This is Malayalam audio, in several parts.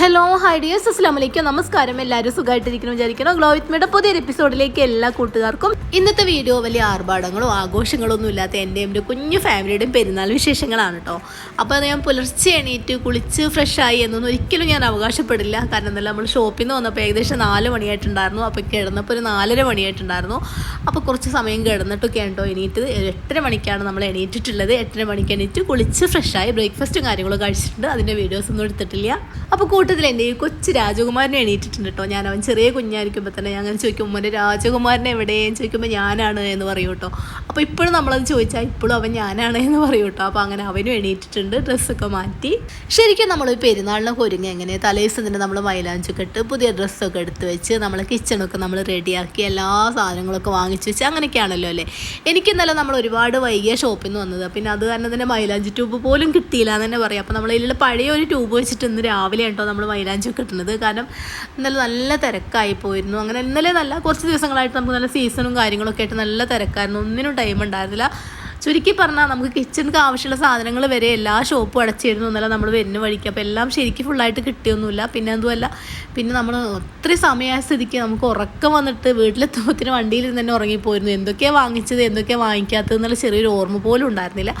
ഹലോ ഹൈ ഡിയേഴ്സ് അസ്ലാം വലൈക്കും നമസ്കാരം എല്ലാവരും സുഖമായിട്ടിരിക്കണം വിചാരിക്കുന്നു. ഗ്ലോ വിത്ത് മിയുടെ പുതിയൊരു എപ്പിസോഡിലേക്ക് എല്ലാ കൂട്ടുകാർക്കും ഇന്നത്തെ വീഡിയോ വലിയ ആർഭാടങ്ങളോ ആഘോഷങ്ങളോ ഒന്നും ഇല്ലാത്ത എന്റെ എന്റെ കുഞ്ഞു ഫാമിലിയുടെയും പെരുന്നാൾ വിശേഷങ്ങളാണ് കേട്ടോ. അപ്പോൾ അത് ഞാൻ പുലർച്ചെ എണീറ്റ് കുളിച്ച് ഫ്രഷായി എന്നൊന്നും ഒരിക്കലും ഞാൻ അവകാശപ്പെടില്ല. കാരണം എന്നല്ല നമ്മൾ ഷോപ്പിൽ നിന്ന് വന്നപ്പോൾ ഏകദേശം നാല് മണിയായിട്ടുണ്ടായിരുന്നു. അപ്പോൾ കിടന്നപ്പോൾ ഒരു നാലര മണിയായിട്ടുണ്ടായിരുന്നു. അപ്പോൾ കുറച്ച് സമയം കിടന്നിട്ടൊക്കെ കേട്ടോ എണീറ്റ് എട്ടര മണിക്കാണ് നമ്മൾ എണീറ്റിട്ടുള്ളത്. എട്ടര മണിക്ക് എണീറ്റ് കുളിച്ച് ഫ്രഷായി ബ്രേക്ക്ഫാസ്റ്റും കാര്യങ്ങളും കഴിച്ചിട്ടുണ്ട്. അതിന്റെ വീഡിയോസ് ഒന്നും എടുത്തിട്ടില്ല. അപ്പോൾ കൂട്ടത്തിൽ എന്റെ ഈ കൊച്ചു രാജകുമാരനെ എണീറ്റിട്ടുണ്ട് കേട്ടോ. ഞാൻ അവൻ ചെറിയ കുഞ്ഞായിരിക്കുമ്പോൾ തന്നെ ഞാൻ അങ്ങനെ ചോദിക്കും ഉമ്മന്റെ രാജകുമാരനെ എവിടെയെന്ന് ചോദിക്കുമ്പോൾ ഞാനാണ് എന്ന് പറയും കേട്ടോ. അപ്പോൾ ഇപ്പോഴും നമ്മളത് ചോദിച്ചാൽ ഇപ്പോഴും അവൻ ഞാനാണ് എന്ന് പറയും കേട്ടോ. അപ്പോൾ അങ്ങനെ അവനും എണീറ്റിട്ടുണ്ട് ഡ്രസ്സൊക്കെ മാറ്റി. ശരിക്കും നമ്മൾ പെരുന്നാളിനെ ഒരുങ്ങി എങ്ങനെ? തലേ ദിവസത്തിന് നമ്മൾ മൈലാഞ്ചൊക്കെ ഇട്ട് പുതിയ ഡ്രസ്സൊക്കെ എടുത്ത് വെച്ച് നമ്മൾ കിച്ചണൊക്കെ നമ്മൾ റെഡിയാക്കി എല്ലാ സാധനങ്ങളൊക്കെ വാങ്ങിച്ച് വെച്ച് അങ്ങനെയൊക്കെയാണല്ലോ അല്ലേ? എനിക്ക് ഇന്നലെ നമ്മൾ ഒരുപാട് വൈകിയ ഷോപ്പിൽ നിന്ന് വന്നത്. പിന്നെ അത് തന്നെ തന്നെ മൈലാഞ്ചി ട്യൂബ് പോലും കിട്ടിയില്ല എന്ന് തന്നെ പറയാം. അപ്പോൾ നമ്മൾ ഇതിലുള്ള പഴയ ഒരു ട്യൂബ് വെച്ചിട്ട് ഇന്ന് രാവിലെ കേട്ടോ നമ്മൾ മൈലാഞ്ചി കിട്ടുന്നത് കാരണം ഇന്നലെ നല്ല തിരക്കായി പോയിരുന്നു. അങ്ങനെ ഇന്നലെ നല്ല കുറച്ച് ദിവസങ്ങളായിട്ട് നമുക്ക് നല്ല സീസണും കാര്യങ്ങളൊക്കെ ആയിട്ട് നല്ല തിരക്കായിരുന്നു. ഒന്നിനും ടൈം ഉണ്ടായിരുന്നില്ല. ചുരുക്കി പറഞ്ഞാൽ നമുക്ക് കിച്ചണിക്ക് ആവശ്യമുള്ള സാധനങ്ങൾ വരെ എല്ലാ ഷോപ്പും അടച്ചിരുന്നു എന്നല്ല നമ്മൾ വരുന്ന വഴിക്ക്. അപ്പോൾ എല്ലാം ശരിക്കും ഫുള്ളായിട്ട് കിട്ടിയൊന്നുമില്ല. പിന്നെ അതുമല്ല പിന്നെ നമ്മൾ ഒത്തിരി സമയമായ സ്ഥിതിക്ക് നമുക്ക് ഉറക്കം വന്നിട്ട് വീട്ടിലെത്തുമ്പോഴത്തേന് വണ്ടിയിൽ തന്നെ ഉറങ്ങിപ്പോയിരുന്നു. എന്തൊക്കെയാണ് വാങ്ങിച്ചത് എന്തൊക്കെയാണ് വാങ്ങിക്കാത്തത് എന്നുള്ള ചെറിയൊരു ഓർമ്മ പോലും ഉണ്ടായിരുന്നില്ല.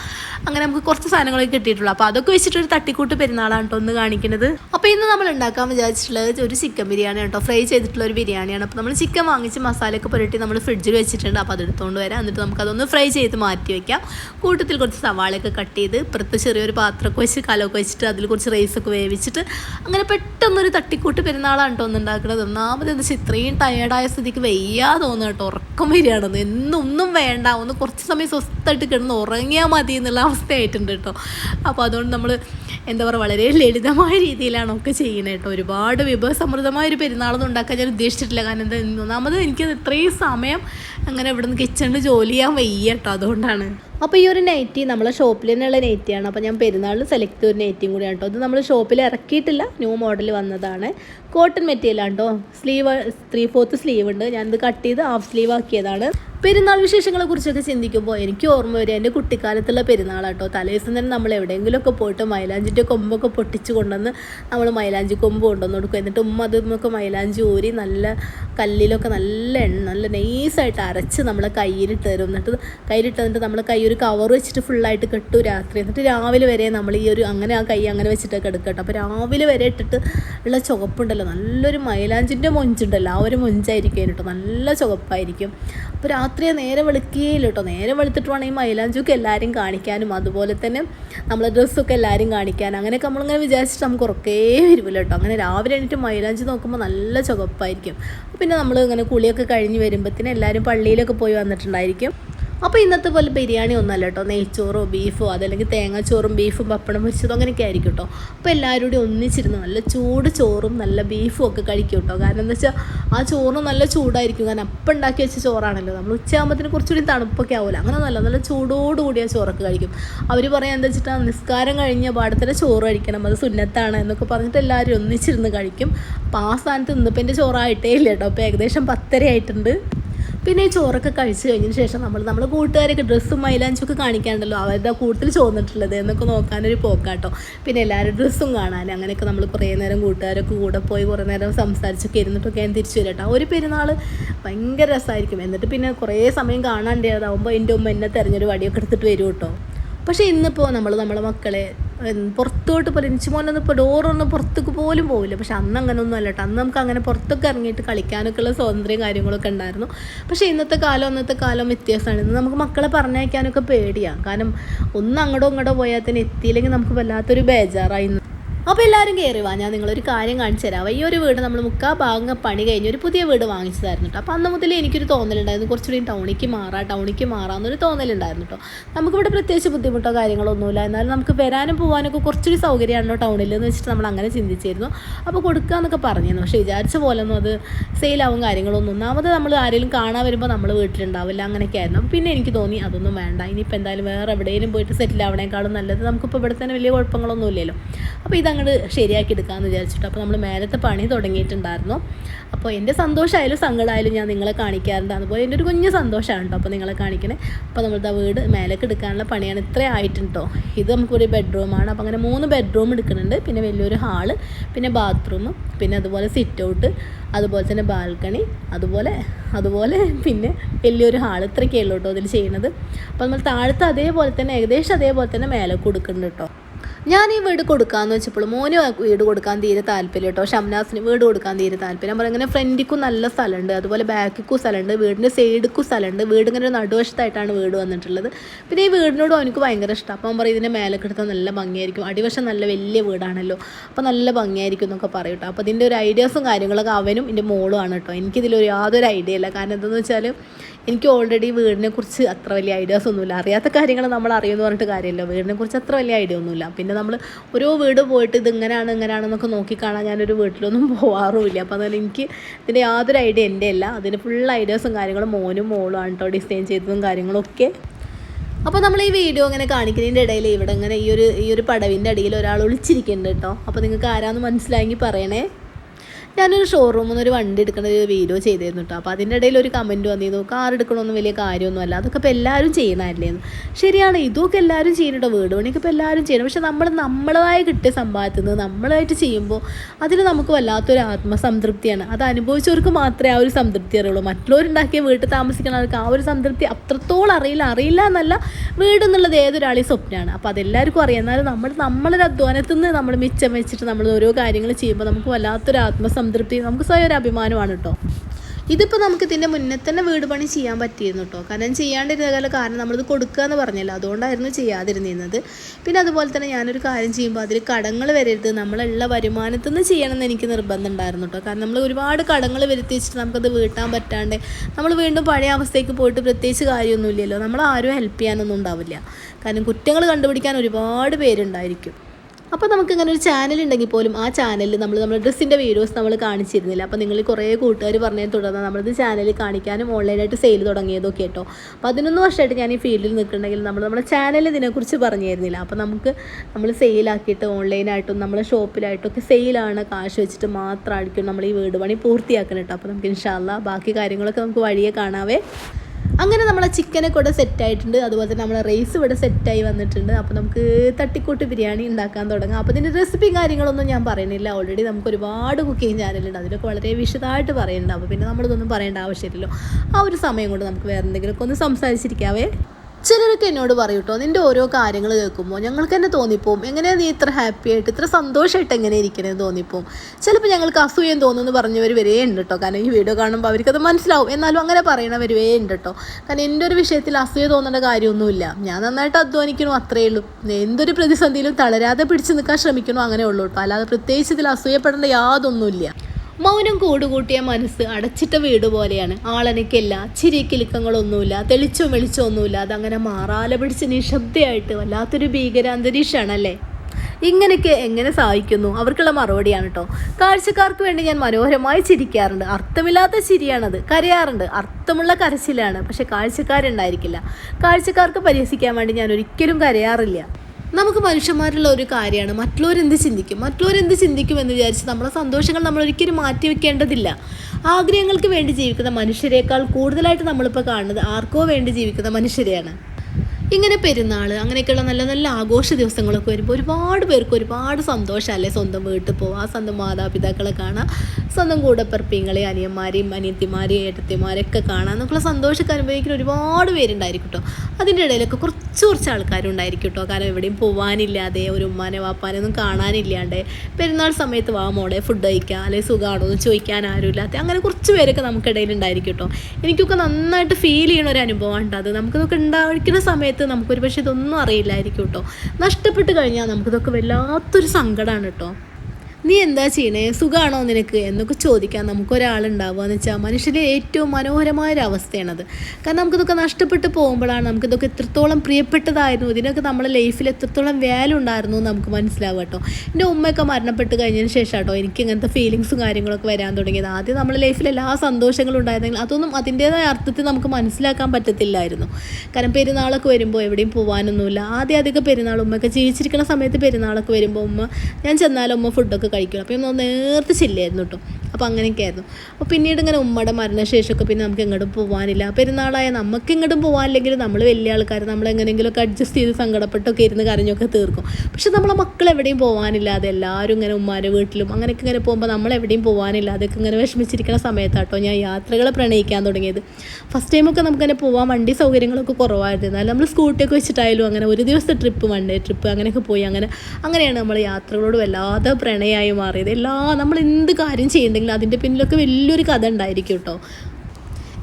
അങ്ങനെ നമുക്ക് കുറച്ച് സാധനങ്ങളൊക്കെ കിട്ടിയിട്ടുള്ളൂ. അപ്പോൾ അതൊക്കെ വെച്ചിട്ട് ഒരു തട്ടിക്കൂട്ട് പെരുന്നാളാണ് കേട്ടോ ഒന്ന് കാണിക്കുന്നത്. അപ്പോൾ ഇന്ന് നമ്മൾ ഉണ്ടാക്കാൻ വിചാരിച്ചിട്ടുള്ളത് ഒരു ചിക്കൻ ബിരിയാണി കേട്ടോ. ഫ്രൈ ചെയ്തിട്ടുള്ള ഒരു ബിരിയാണിയാണ്. അപ്പോൾ നമ്മൾ ചിക്കൻ വാങ്ങിച്ച് മസാലയൊക്കെ പുരട്ടി നമ്മൾ ഫ്രിഡ്ജിൽ വെച്ചിട്ടുണ്ട്. അപ്പോൾ അതെടുത്തുകൊണ്ട് വരാം. എന്നിട്ട് നമുക്കതൊന്ന് ഫ്രൈ ചെയ്ത് മാറ്റി വെക്കാം കൂട്ടത്തിൽ കുറച്ച് സവാളയൊക്കെ കട്ട് ചെയ്ത് ഇപ്പുറത്ത് ചെറിയൊരു പാത്രമൊക്കെ വെച്ച് കലമൊക്കെ വെച്ചിട്ട് അതിൽ കുറച്ച് റൈസൊക്കെ വേവിച്ചിട്ട് അങ്ങനെ പെട്ടെന്നൊരു തട്ടിക്കൂട്ട് പെരുന്നാളാണ് കേട്ടോ ഒന്ന് ഉണ്ടാക്കുന്നത് ഒന്നാമത് എന്താ വെച്ചാൽ ഇത്രയും ടയേർഡായ സ്ഥിതിക്ക് വയ്യാ തോന്നുന്നു കേട്ടോ ഉറക്കം വരികയാണെന്ന് എന്നൊന്നും വേണ്ട. ഒന്ന് കുറച്ച് സമയം സ്വസ്ഥമായിട്ട് കിടന്ന് ഉറങ്ങിയാൽ മതി എന്നുള്ള അവസ്ഥയായിട്ടുണ്ട് കേട്ടോ അപ്പോൾ അതുകൊണ്ട് നമ്മൾ എന്താ പറയുക വളരെ ലളിതമായ രീതിയിലാണ് ഒക്കെ ചെയ്യുന്നത് കേട്ടോ ഒരുപാട് വിഭവസമൃദ്ധമായ ഒരു പെരുന്നാളൊന്നും ഉണ്ടാക്കാൻ ഞാൻ ഉദ്ദേശിച്ചിട്ടില്ല. കാരണം എന്താ ഒന്നാമത് എനിക്കത് ഇത്രയും സമയം അങ്ങനെ ഇവിടുന്ന് കിച്ചണിൽ ജോലി ചെയ്യാൻ വയ്യ കേട്ടോ അതുകൊണ്ടാണ്. അപ്പോൾ ഈ ഒരു നൈറ്റി നമ്മളെ ഷോപ്പിൽ തന്നെയുള്ള നൈറ്റിയാണ് അപ്പോൾ ഞാൻ പെരുന്നാളിൽ സെലക്ട് ചെയ്ത ഒരു നൈറ്റിയും കൂടിയാണ് കേട്ടോ. അത് നമ്മൾ ഷോപ്പിൽ ഇറക്കിയിട്ടില്ല. ന്യൂ മോഡൽ വന്നതാണ്. കോട്ടൺ മെറ്റീരിയലാണ് കേട്ടോ. സ്ലീവ് ത്രീ ഫോർത്ത് സ്ലീവ് ഉണ്ട്. ഞാനിത് കട്ട് ചെയ്ത് ഹാഫ് സ്ലീവ് ആക്കിയതാണ്. പെരുന്നാൾ വിശേഷങ്ങളെ കുറിച്ചൊക്കെ ചിന്തിക്കുമ്പോൾ എനിക്ക് ഓർമ്മ വരിക എന്റെ കുട്ടിക്കാലത്തുള്ള പെരുന്നാളാട്ടോ തലേദിവസം തന്നെ നമ്മൾ എവിടെയെങ്കിലുമൊക്കെ പോയിട്ട് മൈലാഞ്ചിന്റെ കൊമ്പൊക്കെ പൊട്ടിച്ച് കൊണ്ടുവന്ന് നമ്മൾ മൈലാഞ്ചി കൊമ്പ് കൊണ്ടുവന്ന് കൊടുക്കും. എന്നിട്ട് ഉമ്മ അതുമൊക്കെ മൈലാഞ്ചി ഊരി നല്ല കല്ലിലൊക്കെ നല്ല എണ്ണ നല്ല നൈസായിട്ട് അരച്ച് നമ്മളെ കയ്യിലിട്ട് തരും. എന്നിട്ട് കയ്യിലിട്ട് തന്നിട്ട് നമ്മൾ കൈ ഒരു കവർ വെച്ചിട്ട് ഫുള്ളായിട്ട് കെട്ടു രാത്രി. എന്നിട്ട് രാവിലെ വരെ നമ്മൾ ഈ ഒരു അങ്ങനെ ആ കൈ അങ്ങനെ വെച്ചിട്ടൊക്കെ എടുക്കട്ടോ. അപ്പോൾ രാവിലെ വരെ ഇട്ടിട്ട് ഉള്ള ചുവപ്പുണ്ടല്ലോ. നല്ലൊരു മൈലാഞ്ചിന്റെ മൊഞ്ചുണ്ടല്ലോ. ആ ഒരു മൊഞ്ചായിരിക്കും കേട്ടോ. നല്ല ചുവപ്പായിരിക്കും. അപ്പോൾ രാത്രി നേരെ വെളുക്കുകയില്ല കേട്ടോ. നേരെ വെളുത്തിട്ട് വേണം ഈ മൈലാഞ്ചൊക്കെ എല്ലാവരും കാണിക്കാനും. അതുപോലെ തന്നെ നമ്മളെ ഡ്രസ്സൊക്കെ എല്ലാവരും കാണിക്കാനും അങ്ങനെയൊക്കെ നമ്മളിങ്ങനെ വിചാരിച്ചിട്ട് നമുക്ക് ഉറക്കേ വരുമല്ലോ കേട്ടോ. അങ്ങനെ രാവിലെ എണീറ്റ് മൈലാഞ്ചി നോക്കുമ്പോൾ നല്ല ചുവപ്പായിരിക്കും. പിന്നെ നമ്മൾ ഇങ്ങനെ കുളിയൊക്കെ കഴിഞ്ഞ് വരുമ്പോഴത്തേന് എല്ലാവരും പള്ളിയിലൊക്കെ പോയി വന്നിട്ടുണ്ടായിരിക്കും. അപ്പോൾ ഇന്നത്തെ പോലെ ബിരിയാണി ഒന്നല്ല കേട്ടോ. നെയ്ച്ചോറോ ബീഫോ അതല്ലെങ്കിൽ തേങ്ങാച്ചോറും ബീഫും പപ്പടം പൊരിച്ചതും അങ്ങനെയൊക്കെ ആയിരിക്കും കേട്ടോ. അപ്പോൾ എല്ലാവരും കൂടി ഒന്നിച്ചിരുന്ന് നല്ല ചൂട് ചോറും നല്ല ബീഫും ഒക്കെ കഴിക്കും കേട്ടോ. കാരണം എന്താ വെച്ചാൽ ആ ചോറ് നല്ല ചൂടായിരിക്കും. കാരണം അപ്പം ഉണ്ടാക്കി വെച്ച ചോറാണല്ലോ. നമ്മൾ ഉച്ചയാകുമ്പോഴത്തേന് കുറച്ചുകൂടി തണുപ്പൊക്കെ ആവില്ല അങ്ങനെ നല്ല നല്ല ചൂടോടുകൂടി ആ ചോറൊക്കെ കഴിക്കും. അവർ പറയാൻ എന്താ വെച്ചിട്ടാ നിസ്കാരം കഴിഞ്ഞ പാടത്തിന് ചോറ് കഴിക്കണം. അത് സുന്നത്താണ് എന്നൊക്കെ പറഞ്ഞിട്ട് എല്ലാവരും ഒന്നിച്ചിരുന്ന് കഴിക്കും. അപ്പോൾ ആ സ്ഥാനത്ത് ഇന്നിപ്പോൾ എന്റെ ചോറായിട്ടേ ഇല്ല കേട്ടോ. അപ്പോൾ ഏകദേശം പത്തര ആയിട്ടുണ്ട്. പിന്നെ ഈ ചോറൊക്കെ കഴിച്ച് കഴിഞ്ഞതിന് ശേഷം നമ്മൾ നമ്മുടെ കൂട്ടുകാരൊക്കെ ഡ്രസ്സും മൈലാഞ്ചൊക്കെ കാണിക്കാണ്ടല്ലോ അവരുടെ കൂട്ടിൽ ചോന്നിട്ടുള്ളത് എന്നൊക്കെ നോക്കാനൊരു പോക്കാട്ടോ. പിന്നെ എല്ലാവരും ഡ്രസ്സും കാണാൻ അങ്ങനെയൊക്കെ നമ്മൾ കുറേ നേരം കൂട്ടുകാരൊക്കെ കൂടെ പോയി കുറേ നേരം സംസാരിച്ചൊക്കെ ഇരുന്നിട്ടൊക്കെ ഞാൻ തിരിച്ചു വരട്ടോ. ഒരു പെരുന്നാൾ ഭയങ്കര രസമായിരിക്കും എന്നിട്ട് പിന്നെ കുറേ സമയം കാണാണ്ടേതാവുമ്പോൾ എന്റെ ഉമ്മ എന്നെ തിരഞ്ഞൊരു വടിയൊക്കെ എടുത്തിട്ട് വരും കേട്ടോ പക്ഷേ ഇന്നിപ്പോൾ നമ്മൾ നമ്മളെ മക്കളെ പുറത്തോട്ട് പോലെ എനിക്ക് മോനൊന്നും ഇപ്പോൾ ഡോറൊന്നും പുറത്തേക്ക് പോലും പോവില്ല. പക്ഷെ അന്ന് അങ്ങനെ ഒന്നും അല്ല കേട്ടോ അന്ന് നമുക്ക് അങ്ങനെ പുറത്തൊക്കെ ഇറങ്ങിയിട്ട് കളിക്കാനൊക്കെ ഉള്ള സ്വാതന്ത്ര്യം കാര്യങ്ങളൊക്കെ ഉണ്ടായിരുന്നു. പക്ഷേ ഇന്നത്തെ കാലം അന്നത്തെ കാലം വ്യത്യാസമാണ്. ഇന്ന് നമുക്ക് മക്കളെ പറഞ്ഞയക്കാനൊക്കെ പേടിയാണ് കാരണം ഒന്ന് അങ്ങോട്ടോ ഇങ്ങോട്ടോ പോയാൽ തന്നെ എത്തിയില്ലെങ്കിൽ നമുക്ക് വല്ലാത്തൊരു ബേജാറായി. അപ്പോൾ എല്ലാവരും കയറി വാ ഞാൻ നിങ്ങളൊരു കാര്യം കാണിച്ചു തരാം. ഈ ഒരു വീട് നമ്മൾ മുക്കാ ഭാഗം പണി കഴിഞ്ഞ് ഒരു പുതിയ വീട് വാങ്ങിച്ചതായിരുന്നു കേട്ടോ. അപ്പോൾ അന്ന് മുതലേ എനിക്കൊരു തോന്നലുണ്ടായിരുന്നു. കുറച്ചുകൂടി ടൗണിക്ക് മാറാം ടൗണിക്ക് മാറാമെന്നൊരു തോന്നലുണ്ടായിരുന്നു കേട്ടോ. നമുക്കിവിടെ പ്രത്യേകിച്ച് ബുദ്ധിമുട്ടോ കാര്യങ്ങളൊന്നുമില്ല എന്നാലും നമുക്ക് വരാനും പോകാനൊക്കെ കുറച്ചൊരു സൗകര്യമാണല്ലോ ടൗണിൽ എന്ന് വെച്ചിട്ട് നമ്മൾ അങ്ങനെ ചിന്തിച്ചിരുന്നു. അപ്പോൾ കൊടുക്കുക എന്നൊക്കെ പറഞ്ഞിരുന്നു. പക്ഷേ വിചാരിച്ച പോലെ ഒന്നും അത് സെയിലാവും കാര്യങ്ങളൊന്നും ഒന്നാമത് നമ്മൾ ആരെങ്കിലും കാണാൻ വരുമ്പോൾ നമ്മൾ വീട്ടിലുണ്ടാവില്ല. അങ്ങനെയൊക്കെ ആയിരുന്നു പിന്നെ എനിക്ക് തോന്നി അതൊന്നും വേണ്ട. ഇനിയിപ്പോൾ എന്തായാലും വേറെ എവിടെയെങ്കിലും പോയിട്ട് സെറ്റിൽ ആവണേക്കാളും നല്ലത് നമുക്കിപ്പോൾ ഇവിടെ തന്നെ വലിയ കുഴപ്പങ്ങളൊന്നും ഇല്ലല്ലോ. അപ്പോൾ ഇതങ്ങനെ അങ്ങോട്ട് ശരിയാക്കി എടുക്കാമെന്ന് വിചാരിച്ചിട്ട് അപ്പോൾ നമ്മൾ മേലത്തെ പണി തുടങ്ങിയിട്ടുണ്ടായിരുന്നു. അപ്പോൾ എന്റെ സന്തോഷമായാലും സങ്കടമായാലും ഞാൻ നിങ്ങളെ കാണിക്കാറുണ്ട്. അതുപോലെ എന്റെ ഒരു കുഞ്ഞു സന്തോഷമാണ് കേട്ടോ അപ്പോൾ നിങ്ങളെ കാണിക്കണേ. അപ്പോൾ നമ്മളുടെ വീട് മേലേക്ക് എടുക്കാനുള്ള പണിയാണ് ഇത്ര ആയിട്ടുണ്ടോ. ഇത് നമുക്കൊരു ബെഡ്റൂമാണ് അപ്പോൾ അങ്ങനെ മൂന്ന് ബെഡ്റൂം എടുക്കുന്നുണ്ട്. പിന്നെ വലിയൊരു ഹാൾ പിന്നെ ബാത്റൂം പിന്നെ അതുപോലെ സിറ്റ് ഔട്ട് അതുപോലെ തന്നെ ബാൽക്കണി അതുപോലെ അതുപോലെ പിന്നെ വലിയൊരു ഹാൾ ഇത്രയൊക്കെയുള്ളൂ കേട്ടോ അതിൽ ചെയ്യുന്നത്. അപ്പോൾ നമ്മൾ താഴത്തെ അതേപോലെ തന്നെ ഏകദേശം അതേപോലെ തന്നെ മേലെ കൊടുക്കുന്നുണ്ട് കേട്ടോ. ഞാൻ ഈ വീട് കൊടുക്കാന്ന് വെച്ചപ്പോൾ മോന് വീട് കൊടുക്കാൻ തീരെ താല്പര്യം കേട്ടോ. ഷംനാസിന് വീട് കൊടുക്കാൻ തീരെ താല്പര്യം. അപ്പോൾ ഇങ്ങനെ ഫ്രണ്ടിക്കും നല്ല സ്ഥലമുണ്ട് അതുപോലെ ബാക്കിക്കും സ്ഥലമുണ്ട് വീടിന്റെ സൈഡിക്കും സ്ഥലമുണ്ട് വീട് ഇങ്ങനെ ഒരു നടുവശത്തായിട്ടാണ് വീട് വന്നിട്ടുള്ളത്. പിന്നെ ഈ വീടിനോട് അവനക്ക് ഭയങ്കര ഇഷ്ടം. അപ്പം പറയും ഇതിന്റെ മേലെ കിടത്താൻ നല്ല ഭംഗിയായിരിക്കും. അടിവശം നല്ല വലിയ വീടാണല്ലോ. അപ്പോൾ നല്ല ഭംഗിയായിരിക്കും എന്നൊക്കെ പറയും കേട്ടോ. അപ്പോൾ ഇതിന്റെ ഒരു ഐഡിയാസും കാര്യങ്ങളൊക്കെ അവനും എന്റെ മോളും ആണ് കേട്ടോ. എനിക്കിതിലൊരു യാതൊരു ഐഡിയ ഇല്ല. കാരണം എന്താണെന്ന് വെച്ചാൽ എനിക്ക് ഓൾറെഡി വീടിനെ കുറിച്ച് അത്ര വലിയ ഐഡിയാസ് ഒന്നുമില്ല. അറിയാത്ത കാര്യങ്ങൾ നമ്മൾ അറിയുമെന്ന് പറഞ്ഞിട്ട് കാര്യമില്ല. വീടിനെ കുറിച്ച് അത്ര വലിയ ഐഡിയ ഒന്നുമില്ല. പിന്നെ നമ്മൾ ഓരോ വീട് പോയിട്ട് ഇത് ഇങ്ങനെയാണ് ഇങ്ങനെയാണെന്നൊക്കെ നോക്കിക്കാണാൻ ഞാനൊരു വീട്ടിലൊന്നും പോവാറുമില്ല. അപ്പോൾ അതുകൊണ്ട് എനിക്ക് ഇതിന്റെ യാതൊരു ഐഡിയ എന്റെ അല്ല അതിന് ഫുൾ ഐഡിയാസും കാര്യങ്ങളും മോനും മോളും ആണ് ഡിസൈൻ ചെയ്തതും കാര്യങ്ങളൊക്കെ അപ്പോൾ നമ്മൾ ഈ വീഡിയോ ഇങ്ങനെ കാണിക്കുന്നതിന്റെ ഇടയിൽ ഇവിടെ ഇങ്ങനെ ഈ ഒരു ഈ ഒരു പടവിന്റെ അടിയിൽ ഒരാൾ ഒളിച്ചിരിക്കുന്നുണ്ട് കേട്ടോ. അപ്പോൾ നിങ്ങൾക്ക് ആരാന്ന് മനസ്സിലായെങ്കിൽ പറയണേ. ഞാനൊരു ഷോറൂമിൽ നിന്ന് ഒരു വണ്ടി എടുക്കുന്ന ഒരു വീഡിയോ ചെയ്തിരുന്നു കേട്ടോ അപ്പോൾ അതിന്റെ ഇടയിൽ ഒരു കമന്റ് വന്നിരുന്നു കാർ എടുക്കണമെന്ന് വലിയ കാര്യമൊന്നുമല്ല അതൊക്കെ ഇപ്പോൾ എല്ലാവരും ചെയ്യുന്നതല്ലേന്ന്. ശരിയാണ് ഇതൊക്കെ എല്ലാവരും ചെയ്യണോ വീട് പണിയൊക്കെ ഇപ്പോൾ എല്ലാവരും ചെയ്യണം. പക്ഷെ നമ്മൾ നമ്മളതായി കിട്ടിയ സമ്പാദത്തിൽ നിന്ന് നമ്മളായിട്ട് ചെയ്യുമ്പോൾ അതിന് നമുക്ക് വല്ലാത്തൊരു ആത്മസംതൃപ്തിയാണ്. അത് അനുഭവിച്ചവർക്ക് മാത്രമേ ആ ഒരു സംതൃപ്തി അറിയുള്ളൂ. മറ്റുള്ളവരുണ്ടാക്കിയ വീട്ടിൽ താമസിക്കുന്നവർക്ക് ആ ഒരു സംതൃപ്തി അത്രത്തോളം അറിയില്ല. അറിയില്ല എന്നല്ല വീട് എന്നുള്ളത് ഏതൊരാളെയും സ്വപ്നമാണ്. അപ്പോൾ അതെല്ലാവർക്കും അറിയാം. എന്നാലും നമ്മൾ നമ്മളൊരു അധ്വാനത്തിൽ നിന്ന് നമ്മൾ മിച്ചം വെച്ചിട്ട് നമ്മൾ ഓരോ കാര്യങ്ങൾ ചെയ്യുമ്പോൾ നമുക്ക് വല്ലാത്തൊരു ആത്മസംതൃപ്തി നമുക്ക് സ്വയം ഒരു അഭിമാനമാണ് കേട്ടോ ഇതിപ്പോൾ നമുക്ക് ഇതിന്റെ മുന്നേ തന്നെ വീട് പണി ചെയ്യാൻ പറ്റിയിരുന്നു കേട്ടോ കാരണം ചെയ്യാണ്ടിരുന്ന കാലം കാരണം നമ്മളിത് കൊടുക്കുക എന്ന് പറഞ്ഞല്ലോ. അതുകൊണ്ടായിരുന്നു ചെയ്യാതിരുന്നിരുന്നത്. പിന്നെ അതുപോലെ തന്നെ ഞാനൊരു കാര്യം ചെയ്യുമ്പോൾ അതിൽ കടങ്ങൾ വരരുത്. നമ്മളുള്ള വരുമാനത്തിൽ നിന്ന് ചെയ്യണമെന്ന് എനിക്ക് നിർബന്ധം ഉണ്ടായിരുന്നു കേട്ടോ കാരണം നമ്മൾ ഒരുപാട് കടങ്ങൾ വരുത്തി വെച്ചിട്ട് നമുക്കത് വീട്ടാൻ പറ്റാണ്ട് നമ്മൾ വീണ്ടും പഴയ അവസ്ഥയ്ക്ക് പോയിട്ട് പ്രത്യേകിച്ച് കാര്യമൊന്നുമില്ലല്ലോ. നമ്മൾ ആരും ഹെൽപ്പ് ചെയ്യാനൊന്നും ഉണ്ടാവില്ല. കാരണം കുറ്റങ്ങൾ കണ്ടുപിടിക്കാൻ ഒരുപാട് പേരുണ്ടായിരിക്കും. അപ്പോൾ നമുക്ക് ഇങ്ങനെ ഒരു ചാനൽ ഉണ്ടെങ്കിൽ പോലും ആ ചാനലിൽ നമ്മൾ നമ്മുടെ ഡ്രസ്സിന്റെ വീഡിയോസ് നമ്മൾ കാണിച്ചിരുന്നില്ല. അപ്പോൾ നിങ്ങൾ കുറേ കൂട്ടുകാർ പറഞ്ഞതിനെ തുടർന്ന് നമ്മളിത് ചാനലിൽ കാണിക്കാനും ഓൺലൈനായിട്ട് സെയിൽ തുടങ്ങിയതൊക്കെ കേട്ടോ. പതിനൊന്ന് വർഷമായിട്ട് ഞാൻ ഈ ഫീൽഡിൽ നിൽക്കുന്നുണ്ടെങ്കിൽ നമ്മൾ നമ്മുടെ ചാനലിൽ ഇതിനെക്കുറിച്ച് പറഞ്ഞിരുന്നില്ല. അപ്പോൾ നമുക്ക് നമ്മൾ സെയിലാക്കിയിട്ട് ഓൺലൈനായിട്ടും നമ്മുടെ ഷോപ്പിലായിട്ടും ഒക്കെ സെയിലാണ് കാശ് വെച്ചിട്ട് മാത്രമായിരിക്കും നമ്മൾ ഈ വീട് പണി പൂർത്തിയാക്കണം കേട്ടോ അപ്പോൾ നമുക്ക് ഇൻഷാല്ല ബാക്കി കാര്യങ്ങളൊക്കെ നമുക്ക് വഴിയെ കാണാവേ. അങ്ങനെ നമ്മളെ ചിക്കനൊക്കെ ഇവിടെ സെറ്റായിട്ടുണ്ട് അതുപോലെ തന്നെ നമ്മളെ റൈസ് ഇവിടെ സെറ്റായി വന്നിട്ടുണ്ട്. അപ്പോൾ നമുക്ക് തട്ടിക്കൂട്ട് ബിരിയാണി ഉണ്ടാക്കാൻ തുടങ്ങാം. അപ്പോൾ ഇതിന്റെ റെസിപ്പി കാര്യങ്ങളൊന്നും ഞാൻ പറയുന്നില്ല. ഓൾറെഡി നമുക്ക് ഒരുപാട് കുക്കിംഗ് ചാനലുണ്ട് അതിലൊക്കെ വളരെ വിശദമായിട്ട് പറയുന്നുണ്ട്. അപ്പോൾ പിന്നെ നമ്മളിതൊന്നും പറയേണ്ട ആവശ്യമില്ലല്ലോ. ആ ഒരു സമയം കൊണ്ട് നമുക്ക് വേറെ എന്തെങ്കിലുമൊക്കെ ഒന്ന് സംസാരിച്ചിരിക്കാവേ. ചിലരൊക്കെ എന്നോട് പറയും കേട്ടോ നിന്റെ ഓരോ കാര്യങ്ങൾ കേൾക്കുമ്പോൾ ഞങ്ങൾക്ക് തന്നെ തോന്നിപ്പോവും. എങ്ങനെയാണ് നീ ഇത്ര ഹാപ്പി ആയിട്ട് ഇത്ര സന്തോഷമായിട്ട് എങ്ങനെ ഇരിക്കണേന്ന് തോന്നിപ്പോവും. ചിലപ്പോൾ ഞങ്ങൾക്ക് അസൂയം തോന്നുന്നു പറഞ്ഞവർ വരേ ഉണ്ട് കേട്ടോ കാരണം ഈ വീഡിയോ കാണുമ്പോൾ അവർക്കത് മനസ്സിലാവും. എന്നാലും അങ്ങനെ പറയണവർ വരുവേ ഉണ്ട് കേട്ടോ കാരണം എന്റെ ഒരു വിഷയത്തിൽ അസൂയ തോന്നേണ്ട കാര്യമൊന്നുമില്ല. ഞാൻ നന്നായിട്ട് അധ്വാനിക്കണു അത്രയേ ഉള്ളൂ. എന്തൊരു പ്രതിസന്ധിയിലും തളരാതെ പിടിച്ചു നിൽക്കാൻ ശ്രമിക്കണോ അങ്ങനെ ഉള്ളൂ കേട്ടോ അല്ലാതെ പ്രത്യേകിച്ച് ഇതിൽ അസൂയപ്പെടേണ്ട യാതൊന്നുമില്ല. മൗനം കൂടുകൂട്ടിയ മനസ്സ് അടച്ചിട്ട വീട് പോലെയാണ്. ആളനക്കില്ല ചിരിക്കിലുക്കങ്ങളൊന്നുമില്ല തെളിച്ചോ വെളിച്ചോ ഒന്നുമില്ല അതങ്ങനെ മാറാല പിടിച്ച് നിശബ്ദയായിട്ട് വല്ലാത്തൊരു ഭീകര അന്തരീക്ഷമാണല്ലേ ഇങ്ങനെയൊക്കെ എങ്ങനെ സഹായിക്കുന്നു? അവർക്കുള്ള മറുപടിയാണ് കേട്ടോ കാഴ്ചക്കാർക്ക് വേണ്ടി ഞാൻ മനോഹരമായി ചിരിക്കാറുണ്ട്. അർത്ഥമില്ലാത്ത ചിരിയാണത്. കരയാറുണ്ട്. അർത്ഥമുള്ള കരച്ചിലാണ്. പക്ഷെ കാഴ്ചക്കാരുണ്ടായിരിക്കില്ല. കാഴ്ചക്കാർക്ക് പരിഹസിക്കാൻ വേണ്ടി ഞാൻ ഒരിക്കലും കരയാറില്ല. നമുക്ക് മനുഷ്യന്മാരുള്ള ഒരു കാര്യമാണ്. മറ്റുള്ളവരെന്ത് ചിന്തിക്കും? മറ്റുള്ളവരെന്ത് ചിന്തിക്കും എന്ന് വിചാരിച്ച് നമ്മളെ സന്തോഷങ്ങൾ നമ്മൾ ഒരിക്കലും മാറ്റി വെക്കേണ്ടതില്ല ആഗ്രഹങ്ങൾക്ക് വേണ്ടി ജീവിക്കുന്ന മനുഷ്യരെക്കാൾ കൂടുതലായിട്ട് നമ്മളിപ്പോൾ കാണുന്നത് ആർക്കോ വേണ്ടി ജീവിക്കുന്ന മനുഷ്യരെയാണ്. ഇങ്ങനെ പെരുന്നാൾ അങ്ങനെയൊക്കെയുള്ള നല്ല നല്ല ആഘോഷ ദിവസങ്ങളൊക്കെ വരുമ്പോൾ ഒരുപാട് പേർക്ക് ഒരുപാട് സന്തോഷമല്ലേ സ്വന്തം വീട്ടിൽ പോവാം സ്വന്തം മാതാപിതാക്കളെ കാണാം സ്വന്തം കൂടപ്പിറപ്പിങ്ങളെ അനിയന്മാരെയും അനിയത്തിമാരെയും ഏട്ടത്തിമാരെയൊക്കെ കാണാം. എന്നൊക്കെയുള്ള സന്തോഷമൊക്കെ അനുഭവിക്കുന്ന ഒരുപാട് പേരുണ്ടായിരിക്കും കേട്ടോ അതിന്റെ ഇടയിലൊക്കെ കുറച്ച് കുറച്ച് ആൾക്കാരുണ്ടായിരിക്കും കേട്ടോ കാരണം എവിടെയും പോകാനില്ലാതെ ഒരു ഉമ്മാനെ വാപ്പാനെ ഒന്നും കാണാനില്ലാണ്ട് പെരുന്നാൾ സമയത്ത് വാ മോളെ ഫുഡ് കഴിക്കുക അല്ലെങ്കിൽ സുഖമാണോ എന്ന് ചോദിക്കാൻ ആരുമില്ലാത്ത അങ്ങനെ കുറച്ച് പേരൊക്കെ നമുക്കിടയിൽ ഉണ്ടായിരിക്കും കേട്ടോ എനിക്കൊക്കെ നന്നായിട്ട് ഫീൽ ചെയ്യണ ഒരു അനുഭവമാണ് അത്. നമുക്കിതൊക്കെ ഉണ്ടായിരിക്കുന്ന സമയത്ത് നമുക്കൊരു പക്ഷേ ഇതൊന്നും അറിയില്ലായിരിക്കും കേട്ടോ നഷ്ടപ്പെട്ട് കഴിഞ്ഞാൽ നമുക്കിതൊക്കെ വല്ലാത്തൊരു സങ്കടമാണ് കേട്ടോ നീ എന്താ ചെയ്യണേ? സുഖമാണോ നിനക്ക്? എന്നൊക്കെ ചോദിക്കാൻ നമുക്കൊരാളുണ്ടാവുക എന്ന് വെച്ചാൽ മനുഷ്യന്റെ ഏറ്റവും മനോഹരമായ ഒരു അവസ്ഥയാണത് കാരണം നമുക്കിതൊക്കെ നഷ്ടപ്പെട്ട് പോകുമ്പോഴാണ് നമുക്കിതൊക്കെ എത്രത്തോളം പ്രിയപ്പെട്ടതായിരുന്നു. ഇതിനൊക്കെ നമ്മുടെ ലൈഫിൽ എത്രത്തോളം വാല്യൂ ഉണ്ടായിരുന്നു എന്ന് നമുക്ക് മനസ്സിലാവുക കേട്ടോ. എന്റെ ഉമ്മയൊക്കെ മരണപ്പെട്ട് കഴിഞ്ഞതിന് ശേഷം കേട്ടോ എനിക്ക് ഇങ്ങനത്തെ ഫീലിങ്സും കാര്യങ്ങളൊക്കെ വരാൻ തുടങ്ങിയത്. ആദ്യം നമ്മുടെ ലൈഫിൽ എല്ലാ സന്തോഷങ്ങളും ഉണ്ടായിരുന്നെങ്കിൽ അതൊന്നും അതിന്റേതായ അർത്ഥത്തിൽ നമുക്ക് മനസ്സിലാക്കാൻ പറ്റത്തില്ലായിരുന്നു. കാരണം പെരുന്നാളൊക്കെ വരുമ്പോൾ എവിടെയും പോകാനൊന്നുമില്ല ആദ്യം അധികം പെരുന്നാൾ ഉമ്മയൊക്കെ ജീവിച്ചിരിക്കുന്ന സമയത്ത് പെരുന്നാളൊക്കെ വരുമ്പോൾ ഉമ്മ ഞാൻ ചെന്നാലും ഉമ്മ ഫുഡൊക്കെ കഴിക്കും അപ്പോൾ നമ്മൾ നേരത്തെ ചെല്ലായിരുന്നു കേട്ടോ അപ്പോൾ അങ്ങനെയൊക്കെ ആയിരുന്നു. അപ്പോൾ പിന്നീട് ഇങ്ങനെ ഉമ്മയുടെ മരണശേഷമൊക്കെ പിന്നെ നമുക്ക് എങ്ങോട്ടും പോകാനില്ല പെരുന്നാളായ നമുക്ക് എങ്ങോട്ടും പോകാനില്ലെങ്കിൽ നമ്മൾ വലിയ ആൾക്കാർ നമ്മൾ എങ്ങനെയെങ്കിലുമൊക്കെ അഡ്ജസ്റ്റ് ചെയ്ത് സങ്കടപ്പെട്ടൊക്കെ ഇരുന്ന് കരഞ്ഞൊക്കെ തീർക്കും. പക്ഷെ നമ്മളെ മക്കൾ എവിടെയും പോകാനില്ലാതെ എല്ലാവരും ഇങ്ങനെ ഉമ്മാരുടെ വീട്ടിലും അങ്ങനെയൊക്കെ ഇങ്ങനെ പോകുമ്പോൾ നമ്മൾ എവിടെയും പോകാനില്ലാതെയൊക്കെ ഇങ്ങനെ വിഷമിച്ചിരിക്കുന്ന സമയത്താട്ടോ ഞാൻ യാത്രകളെ പ്രണയിക്കാൻ തുടങ്ങിയത്. ഫസ്റ്റ് ടൈമൊക്കെ നമുക്കങ്ങനെ പോകാൻ വണ്ടി സൗകര്യങ്ങളൊക്കെ കുറവായിരുന്നു. എന്നാലും നമ്മൾ സ്കൂട്ടിയൊക്കെ വെച്ചിട്ടായാലും അങ്ങനെ ഒരു ദിവസത്തെ ട്രിപ്പ് വൺ ഡേ ട്രിപ്പ് അങ്ങനെയൊക്കെ പോയി. അങ്ങനെ അങ്ങനെയാണ് നമ്മൾ യാത്രകളോട് വല്ലാതെ പ്രണയമായി മാറിയത്. എല്ലാ നമ്മൾ എന്ത് കാര്യം ചെയ്യണ്ടെങ്കിലും അതിന്റെ പിന്നിലൊക്കെ വലിയൊരു കഥ ഉണ്ടായിരിക്കും കേട്ടോ.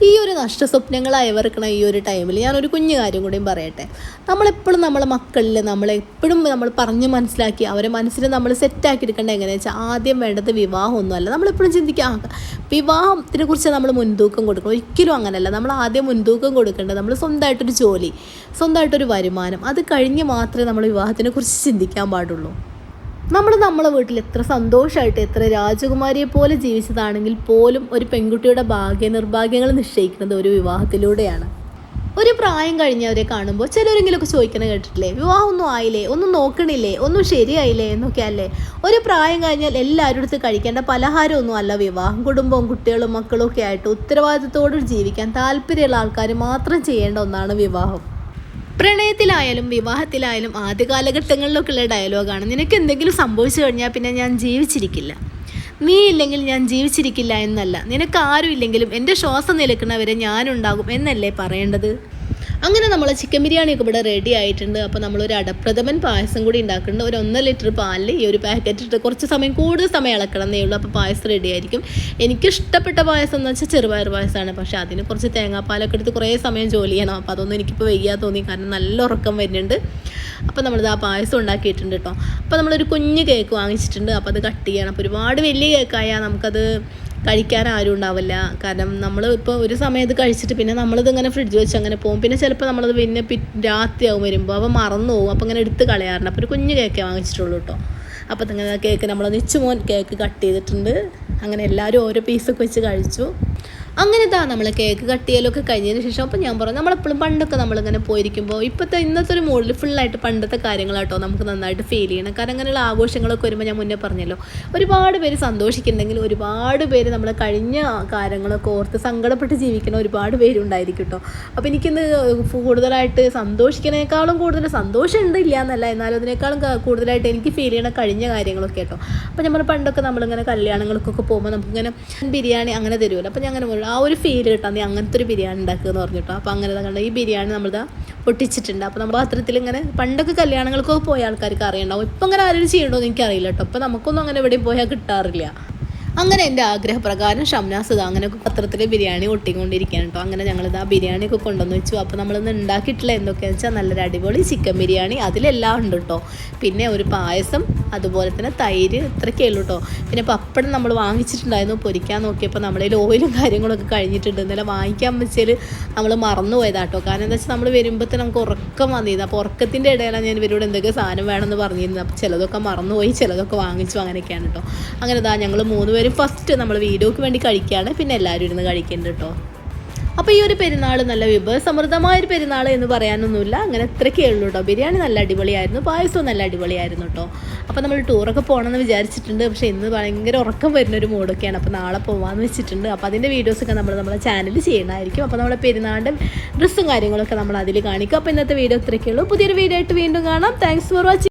ഈ ഒരു നഷ്ടസ്വപ്നങ്ങളായവർക്കണ ഈ ഒരു ടൈമിൽ ഞാനൊരു കുഞ്ഞു കാര്യം കൂടിയും പറയട്ടെ. നമ്മളെപ്പോഴും നമ്മളെ മക്കളിൽ നമ്മളെപ്പോഴും നമ്മൾ പറഞ്ഞ് മനസ്സിലാക്കി അവരെ മനസ്സിൽ നമ്മൾ സെറ്റാക്കി എടുക്കേണ്ടത് എങ്ങനെയാണെന്ന് വെച്ചാൽ ആദ്യം വേണ്ടത് വിവാഹമൊന്നുമല്ല. നമ്മളെപ്പോഴും ചിന്തിക്കുക "ആ, വിവാഹത്തിനെ കുറിച്ച് നമ്മൾ മുൻതൂക്കം കൊടുക്കണം. ഒരിക്കലും അങ്ങനെയല്ല. നമ്മൾ ആദ്യം മുൻതൂക്കം കൊടുക്കേണ്ടത് നമ്മൾ സ്വന്തമായിട്ടൊരു ജോലി സ്വന്തമായിട്ടൊരു വരുമാനം. അത് കഴിഞ്ഞ് മാത്രമേ നമ്മൾ വിവാഹത്തിനെ കുറിച്ച് ചിന്തിക്കാൻ പാടുള്ളൂ. നമ്മൾ നമ്മളെ വീട്ടിൽ എത്ര സന്തോഷമായിട്ട് എത്ര രാജകുമാരിയെ പോലെ ജീവിച്ചതാണെങ്കിൽ പോലും ഒരു പെൺകുട്ടിയുടെ ഭാഗ്യ നിർഭാഗ്യങ്ങൾ നിശ്ചയിക്കുന്നത് ഒരു വിവാഹത്തിലൂടെയാണ്. ഒരു പ്രായം കഴിഞ്ഞവരെ കാണുമ്പോൾ ചിലരെങ്കിലുമൊക്കെ ചോദിക്കണ കേട്ടിട്ടില്ലേ വിവാഹം ഒന്നും ആയില്ലേ? ഒന്നും നോക്കണില്ലേ? ഒന്നും ശരിയായില്ലേ? എന്നൊക്കെ അല്ലേ? ഒരു പ്രായം കഴിഞ്ഞാൽ എല്ലാവരും അടുത്ത് കഴിക്കേണ്ട പലഹാരമൊന്നും അല്ല. വിവാഹം കുടുംബവും കുട്ടികളും മക്കളും ഒക്കെ ആയിട്ട് ഉത്തരവാദിത്തത്തോട് ജീവിക്കാൻ താല്പര്യമുള്ള ആൾക്കാർ മാത്രം ചെയ്യേണ്ട ഒന്നാണ് വിവാഹം. പ്രണയത്തിലായാലും വിവാഹത്തിലായാലും ആദ്യ കാലഘട്ടങ്ങളിലൊക്കെ ഉള്ള ഡയലോഗാണ് നിനക്ക് എന്തെങ്കിലും സംഭവിച്ചു കഴിഞ്ഞാൽ പിന്നെ ഞാൻ ജീവിച്ചിരിക്കില്ല. നീ ഇല്ലെങ്കിൽ ഞാൻ ജീവിച്ചിരിക്കില്ല എന്നല്ല. നിനക്ക് ആരും ഇല്ലെങ്കിലും എന്റെ ശ്വാസം നിലക്കുന്നവരെ ഞാനുണ്ടാകും എന്നല്ലേ പറയേണ്ടത്? അങ്ങനെ നമ്മൾ ചിക്കൻ ബിരിയാണിയൊക്കെ ഇവിടെ റെഡി ആയിട്ടുണ്ട്. അപ്പോൾ നമ്മളൊരു അടപ്രഥമൻ പായസം കൂടി ഉണ്ടാക്കുന്നുണ്ട്. ഒരു ഒന്നര ലിറ്റർ പാലിൽ ഈ ഒരു പാക്കറ്റ് ഇട്ട് കുറച്ച് സമയം കൂടുതൽ സമയം ഇളക്കണം എന്നേ ഉള്ളൂ. അപ്പോൾ പായസം റെഡി ആയിരിക്കും. എനിക്ക് ഇഷ്ടപ്പെട്ട പായസം എന്ന് വെച്ചാൽ ചെറുപയർ പായസമാണ് പക്ഷേ അതിന് കുറച്ച് തേങ്ങാപ്പാലൊക്കെ എടുത്ത് കുറേ സമയം ജോലി ചെയ്യണം. അപ്പോൾ അതൊന്നും എനിക്കിപ്പോൾ വയ്യാ തോന്നി. കാരണം നല്ല ഉറക്കം വരുന്നുണ്ട്. അപ്പോൾ നമ്മളിത് ആ പായസം ഉണ്ടാക്കിയിട്ടുണ്ട് കേട്ടോ അപ്പോൾ നമ്മളൊരു കുഞ്ഞ് കേക്ക് വാങ്ങിച്ചിട്ടുണ്ട്. അപ്പോൾ അത് കട്ട് ചെയ്യണം. അപ്പോൾ ഒരുപാട് വലിയ കേക്കായാൽ നമുക്കത് കഴിക്കാൻ ആരും ഉണ്ടാവില്ല. കാരണം നമ്മൾ ഇപ്പോൾ ഒരു സമയത്ത് കഴിച്ചിട്ട് പിന്നെ നമ്മളിത് ഇങ്ങനെ ഫ്രിഡ്ജ് വെച്ച് അങ്ങനെ പോകും. പിന്നെ ചിലപ്പോൾ നമ്മളത് പിന്നെ പി രാത്രിയാവും വരുമ്പോൾ അപ്പോൾ മറന്നു പോകും. അപ്പോൾ ഇങ്ങനെ എടുത്ത് കളയാറുണ്ട് അപ്പോൾ ഒരു കുഞ്ഞ് കേക്കേ വാങ്ങിച്ചിട്ടുള്ളൂ കേട്ടോ അപ്പോൾ ഇങ്ങനെ കേക്ക് നമ്മൾ നിച്ചുമോൻ കേക്ക് കട്ട് ചെയ്തിട്ടുണ്ട്. അങ്ങനെ എല്ലാവരും ഓരോ പീസൊക്കെ വെച്ച് കഴിച്ചു. അങ്ങനെ താ നമ്മൾ കേക്ക് കട്ട് ചെയ്യലൊക്കെ കഴിഞ്ഞതിന് ശേഷം അപ്പോൾ ഞാൻ പറഞ്ഞു നമ്മളെപ്പോഴും പണ്ടൊക്കെ നമ്മളിങ്ങനെ പോയിരിക്കുമ്പോൾ ഇപ്പോഴത്തെ ഇന്നത്തെ ഒരു മോഡിൽ ഫുള്ളായിട്ട് പണ്ടത്തെ കാര്യങ്ങളാട്ടോ നമുക്ക് നന്നായിട്ട് ഫീൽ ചെയ്യണം. കാരണം അങ്ങനെയുള്ള ആഘോഷങ്ങളൊക്കെ വരുമ്പോൾ ഞാൻ മുന്നേ പറഞ്ഞല്ലോ ഒരുപാട് പേര് സന്തോഷിക്കുന്നുണ്ടെങ്കിൽ ഒരുപാട് പേര് നമ്മൾ കഴിഞ്ഞ കാര്യങ്ങളൊക്കെ ഓർത്ത് സങ്കടപ്പെട്ട് ജീവിക്കുന്ന ഒരുപാട് പേരുണ്ടായിരിക്കും കേട്ടോ അപ്പോൾ എനിക്കിന്ന് കൂടുതലായിട്ട് സന്തോഷിക്കുന്നതിനേക്കാളും കൂടുതൽ സന്തോഷം ഉണ്ട് ഇല്ല എന്നല്ല എന്നാലും അതിനേക്കാളും കൂടുതലായിട്ട് എനിക്ക് ഫീൽ ചെയ്യണ കഴിഞ്ഞ കാര്യങ്ങളൊക്കെ കേട്ടോ അപ്പോൾ നമ്മൾ പണ്ടൊക്കെ നമ്മളിങ്ങനെ കല്യാണങ്ങൾക്കൊക്കെ പോകുമ്പോൾ നമുക്കിങ്ങനെ ബിരിയാണി അങ്ങനെ തരുമല്ലോ അപ്പോൾ ഞാൻ അങ്ങനെ ആ ഒരു ഫീൽ കിട്ടാൻ നീ അങ്ങനത്തെ ഒരു ബിരിയാണി ഉണ്ടാക്കുക എന്ന് പറഞ്ഞിട്ടോ. അപ്പോൾ അങ്ങനെ കണ്ട ഈ ബിരിയാണി നമ്മളിതാ പൊട്ടിച്ചിട്ടുണ്ട്. അപ്പോൾ നമ്മൾ പാത്രത്തിൽ ഇങ്ങനെ പണ്ടൊക്കെ കല്യാണങ്ങൾക്കൊക്കെ പോയ ആൾക്കാർക്ക് അറിയണ്ടാവും. ഇപ്പം അങ്ങനെ ആരും ചെയ്യണ്ടോ എനിക്ക് എനിക്കറിയില്ല കേട്ടോ അപ്പോൾ നമുക്കൊന്നും അങ്ങനെ എവിടെയും പോയാൽ കിട്ടാറില്ല. അങ്ങനെ എന്റെ ആഗ്രഹപ്രകാരം ഷംനാസ് ഇതാ അങ്ങനെയൊക്കെ പത്രത്തിൽ ബിരിയാണി ഒട്ടിക്കൊണ്ടിരിക്കുകയാണ് കേട്ടോ അങ്ങനെ ഞങ്ങളിത് ആ ബിരിയാണിയൊക്കെ കൊണ്ടുവന്ന് വെച്ചു. അപ്പോൾ നമ്മളിന്ന് ഉണ്ടാക്കിയിട്ടുള്ള എന്തൊക്കെയാണെന്ന് വെച്ചാൽ നല്ലൊരു അടിപൊളി ചിക്കൻ ബിരിയാണി അതിലെല്ലാം ഉണ്ട് കേട്ടോ പിന്നെ ഒരു പായസം അതുപോലെ തന്നെ തൈര് ഇത്രയൊക്കെ ഉള്ളൂ കേട്ടോ പിന്നെ പപ്പടം നമ്മൾ വാങ്ങിച്ചിട്ടുണ്ടായിരുന്നു പൊരിക്കാൻ നോക്കിയപ്പോൾ നമ്മുടെ കയ്യിൽ ഓയിലും കാര്യങ്ങളൊക്കെ കഴിഞ്ഞിട്ടുണ്ട്. ഇന്നലെ വാങ്ങിക്കാൻ വെച്ചാൽ നമ്മൾ മറന്നു പോയതാട്ടോ കാരണം എന്താ വെച്ചാൽ നമ്മൾ തന്നെ നമുക്ക് ഉറക്കം വന്നിരുന്നു. അപ്പോൾ ഉറക്കത്തിന്റെ ഇടയിലാണ് ഞാൻ ഇവരോട് എന്തൊക്കെ സാധനം വേണമെന്ന് പറഞ്ഞിരുന്നത്. അപ്പോൾ ചിലതൊക്കെ മറന്നുപോയി ചിലതൊക്കെ വാങ്ങിച്ചു അങ്ങനെയൊക്കെയാണ് കേട്ടോ അങ്ങനെ ഇതാ ഞങ്ങൾ മൂന്ന് പേരും ഫസ്റ്റ് നമ്മൾ വീഡിയോക്ക് വേണ്ടി കഴിക്കുകയാണ്. പിന്നെ എല്ലാവരും ഇരുന്ന് കഴിക്കുന്നുണ്ട് കേട്ടോ അപ്പോൾ ഈ ഒരു പെരുന്നാൾ നല്ല വിഭവസമൃദ്ധമായ ഒരു പെരുന്നാൾ എന്ന് പറയാനൊന്നുമില്ല. അങ്ങനെ ഇത്രയൊക്കെ ഉള്ളൂ കേട്ടോ ബിരിയാണി നല്ല അടിപൊളിയായിരുന്നു. പായസവും നല്ല അടിപൊളിയായിരുന്നു കേട്ടോ അപ്പോൾ നമ്മൾ ടൂറൊക്കെ പോകണമെന്ന് വിചാരിച്ചിട്ടുണ്ട്. പക്ഷേ ഇന്ന് ഭയങ്കര ഉറക്കം വരുന്ന ഒരു മൂഡൊക്കെയാണ് അപ്പോൾ നാളെ പോകാമെന്ന് വെച്ചിട്ടുണ്ട്. അപ്പോൾ അതിന്റെ വീഡിയോസൊക്കെ നമ്മൾ നമ്മുടെ ചാനലിൽ ചെയ്യണമായിരിക്കും അപ്പോൾ നമ്മുടെ പെരുന്നാളിന്റെ ഡ്രസ്സും കാര്യങ്ങളൊക്കെ നമ്മൾ അതിൽ കാണിക്കും. അപ്പോൾ ഇന്നത്തെ വീഡിയോ ഇത്രയൊക്കെ ഉള്ളൂ. പുതിയൊരു വീഡിയോ ആയിട്ട് വീണ്ടും കാണാം. Thanks for watching